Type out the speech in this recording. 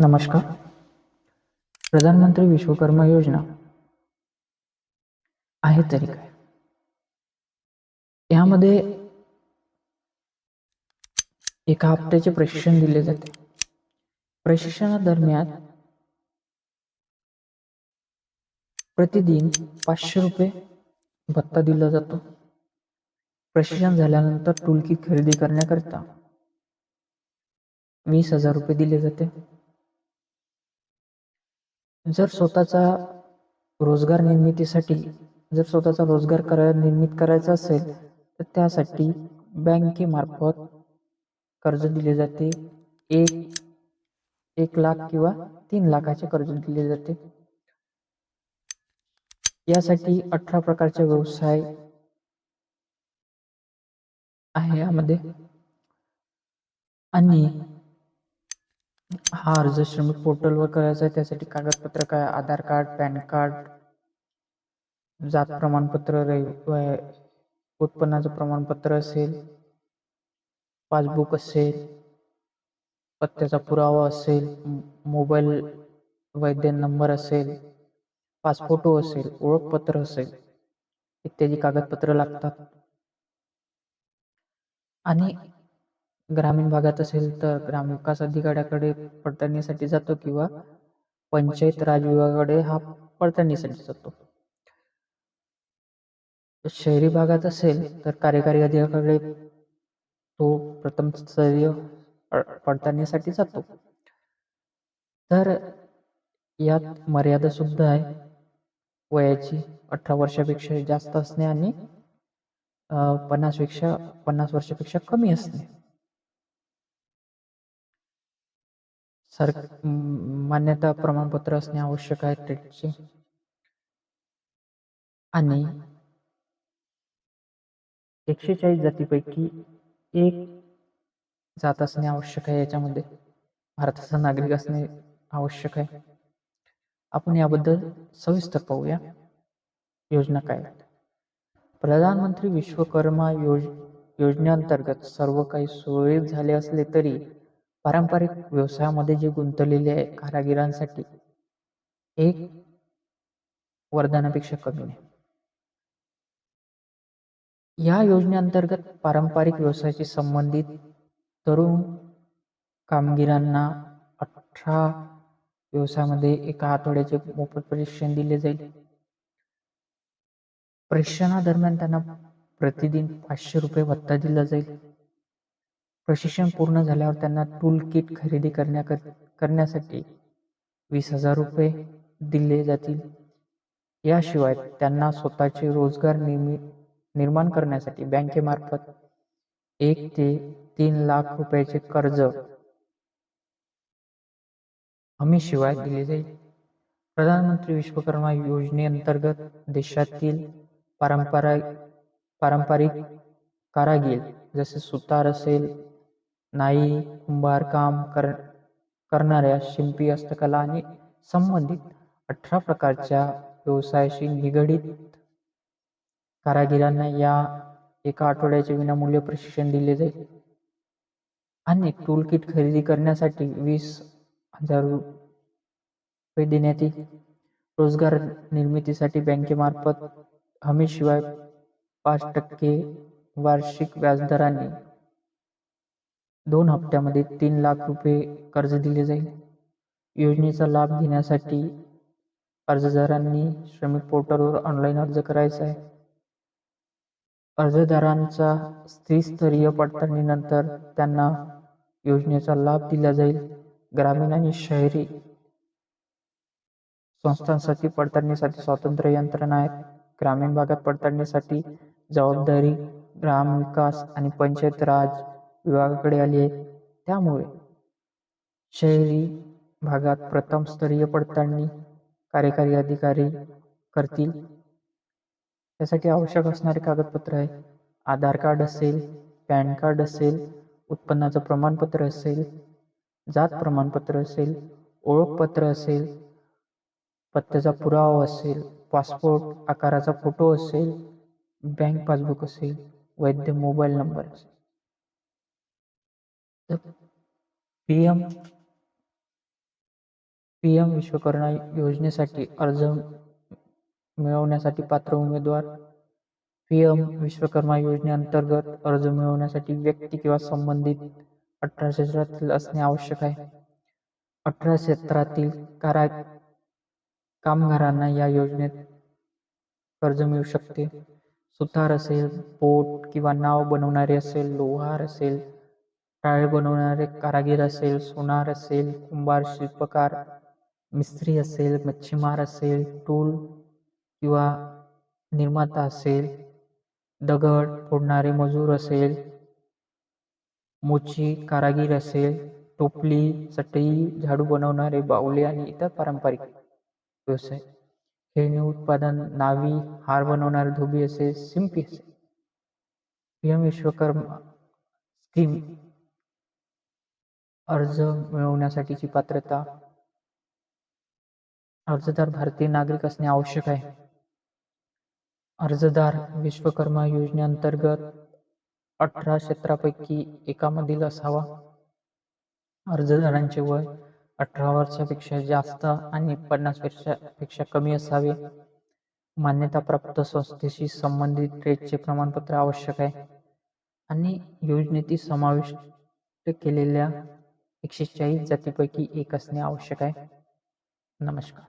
नमस्कार. प्रधानमंत्री विश्वकर्मा योजना. आहे तरी काय? यामध्ये एका हप्त्याचे प्रशिक्षण दिले जाते. प्रशिक्षणादरम्यान प्रतिदिन पाचशे रुपये भत्ता दिला जातो. प्रशिक्षण झाल्यानंतर टूलकी खरेदी करण्याकरिता वीस हजार रुपये दिले जाते. जर स्वतःचा रोजगार निर्मितीसाठी जर स्वतःचा रोजगार करा निर्मित करायचा असेल तर त्यासाठी बँकेमार्फत कर्ज दिले जाते. एक एक लाख किंवा तीन लाखाचे कर्ज दिले जाते. यासाठी अठरा प्रकारचे व्यवसाय आहे यामध्ये. आणि हा अर्ज श्रमिक पोर्टलवर करायचा आहे. त्यासाठी कागदपत्र काय? आधार कार्ड पॅन कार्ड जात प्रमाणपत्र उत्पन्नाचं प्रमाणपत्र असेल पासबुक असेल पत्त्याचा पुरावा असेल मोबाईल वैद्य नंबर असेल पासफोटो असेल ओळखपत्र असेल इत्यादी कागदपत्र लागतात. आणि ग्रामीण भागात असेल तर ग्रामविकास अधिकाऱ्याकडे पडताळणीसाठी जातो किंवा पंचायत राज विभागाकडे हा पडताळणीसाठी जातो. शहरी भागात असेल तर कार्यकारी अधिकाऱ्याकडे तो प्रथम स्तरीय पडताळणीसाठी जातो. तर यात मर्यादा सुद्धा आहे. वयाची अठरा वर्षापेक्षा जास्त असणे आणि पन्नासपेक्षा पन्नास वर्षापेक्षा कमी असणे. सर मान्यता प्रमाणपत्र असणे आवश्यक आहे ट्रेडचे आणि एकशे चाळीस जातीपैकी एक जात असणे आवश्यक आहे याच्यामध्ये. भारताचा नागरिक असणे आवश्यक आहे. आपण याबद्दल सविस्तर पाहूया. योजना काय प्रधानमंत्री विश्वकर्मा योज योजनेअंतर्गत सर्व काही सुरळीत झाले असले तरी पारंपरिक व्यवसायामध्ये जे गुंतलेले आहे कारागिरांसाठी एक वरदानापेक्षा कमी नाही. या योजनेअंतर्गत पारंपरिक व्यवसायाशी संबंधित तरुण कामगिरांना अठरा व्यवसायामध्ये एका आठवड्याचे मोफत प्रशिक्षण दिले जाईल. प्रशिक्षणादरम्यान त्यांना प्रतिदिन पाचशे रुपये भत्ता दिला जाईल. प्रशिक्षण पूर्ण झाल्यावर त्यांना टूल किट खरेदी करण्या करण्यासाठी वीस हजार रुपये दिले जातील. याशिवाय त्यांना स्वतःचे रोजगार निर्मि निर्माण करण्यासाठी बँकेमार्फत एक ते तीन लाख रुपयाचे कर्ज हमीशिवाय दिले जाईल. प्रधानमंत्री विश्वकर्मा योजनेअंतर्गत देशातील पारंपरा पारंपरिक कारागीर जसे सुतार असेल नाई कुंभारकाम कर करणाऱ्या शिंपी हस्तकला आणि संबंधित अठरा प्रकारच्या व्यवसायाशी निगडीत कारागिरांना या एका आठवड्याचे विनामूल्य प्रशिक्षण दिले जाईल. आणि टूल किट खरेदी करण्यासाठी वीस हजार रुपये देण्यात येईल रोजगार निर्मितीसाठी बँकेमार्फत हमीशिवाय पाच टक्के वार्षिक व्याजदराने दोन हप्त्यामध्ये तीन लाख रुपये कर्ज दिले जाईल. योजनेचा लाभ घेण्यासाठी अर्जदारांनी श्रमिक पोर्टलवर ऑनलाईन अर्ज करायचा आहे. अर्जदारांचा स्त्रीस्तरीय पडताळणीनंतर त्यांना योजनेचा लाभ दिला जाईल. ग्रामीण आणि शहरी संस्थांसाठी पडताळणीसाठी स्वतंत्र यंत्रणा आहेत. ग्रामीण भागात पडताळणीसाठी जबाबदारी ग्रामविकास आणि पंचायत राज विभागाकडे आली आहे. त्यामुळे शहरी भागात प्रथम स्तरीय पडताळणी कार्यकारी अधिकारी करतील. त्यासाठी आवश्यक असणारे कागदपत्र आहे. आधार कार्ड असेल पॅन कार्ड असेल उत्पन्नाचं प्रमाणपत्र असेल जात प्रमाणपत्र असेल ओळखपत्र असेल पत्त्याचा पुरावा असेल पासपोर्ट आकाराचा फोटो असेल बँक पासबुक असेल वैद्य मोबाईल नंबर असेल. P M P M Vishwakarma योजनेसाठी अर्ज मिळवण्यासाठी पात्र उमेदवार. पी एम विश्वकर्मा योजनेअंतर्गत अर्ज मिळवण्यासाठी व्यक्ती किंवा संबंधित अठरा क्षेत्रातील असणे आवश्यक आहे. अठरा क्षेत्रातील कारा कामगारांना या योजनेत कर्ज मिळू शकते. सुतार असेल पोट किंवा नाव बनवणारे असेल लोहार असेल टाळे बनवणारे कारागीर असेल सोनार असेल कुंभार शिल्पकार मिस्त्री असेल मच्छीमार असेल टूल किंवा निर्माता असेल दगड फोडणारे मजूर असेल मोची कारागीर असेल टोपली चटई झाडू बनवणारे बाहुले आणि इतर पारंपरिक व्यवसाय. खेळणी उत्पादन नावी हार बनवणारे धोबी असेल सिंपी असेल. पी एम विश्वकर्मा स्कीम अर्ज मिळवण्यासाठीची पात्रता. अर्जदार भारतीय नागरिक असणे आवश्यक आहे. अर्जदार विश्वकर्मा योजनेअंतर्गत अठरा क्षेत्रापैकी एकामधील असावा. अर्जदारांचे वय अठरा वर्षापेक्षा जास्त आणि पन्नास वर्षापेक्षा कमी असावे. मान्यताप्राप्त संस्थेशी संबंधित ट्रेडचे प्रमाणपत्र आवश्यक आहे. आणि योजनेतील समाविष्ट केलेल्या एकशे चाळीस जातीपैकी एक असणे आवश्यक आहे. नमस्कार.